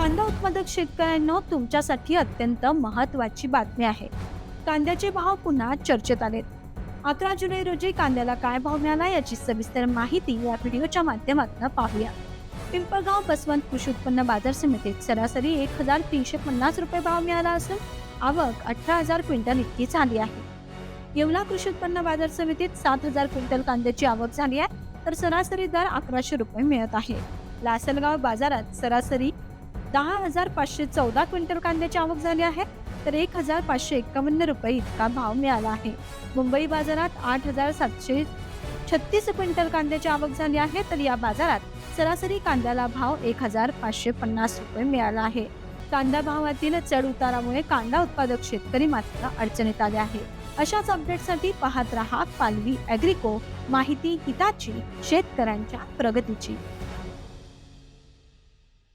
कांदा उत्पादक शेतकऱ्यांना तुमच्यासाठी अत्यंत महत्त्वाची बातमी आहे. कांद्याचे भाव पुन्हा चर्चेत आलेत. अकरा जुलै रोजी कांद्याला काय भाव मिळाला याची सविस्तर माहिती या व्हिडिओच्या माध्यमातून पाहूया. पिंपळगाव बसवंत कृषी उत्पन्न बाजार समितीत सरासरी एक हजार तीनशे पन्नास रुपये भाव मिळाला असून आवक अठरा हजार क्विंटल इतकी झाली आहे. येवला कृषी उत्पन्न बाजार समितीत सात हजार क्विंटल कांद्याची आवक झाली आहे तर सरासरी दर अकराशे रुपये मिळत आहे. लासलगाव बाजारात सरासरी दहा हजार पाचशे चौदा क्विंटल कांद्याची आवक झाली आहे. तर एक हजार पाचशे एकावन्न रुपये इतका भाव मिळाला आहे. मुंबई बाजारात आठ हजार सातशे छत्तीस क्विंटल कांद्याची आवक झाली आहे. तर या बाजारात सरासरी कांद्याला भाव एक हजार पाचशे पन्नास रुपये मिळाला आहे. कांदा भावातील चढ उतारामुळे कांदा उत्पादक शेतकरी मात्र अडचणीत आले आहे अशाच अपडेटसाठी पाहत रहा पालवी अॅग्रिको माहिती हिताची शेतकऱ्यांच्या प्रगतीची.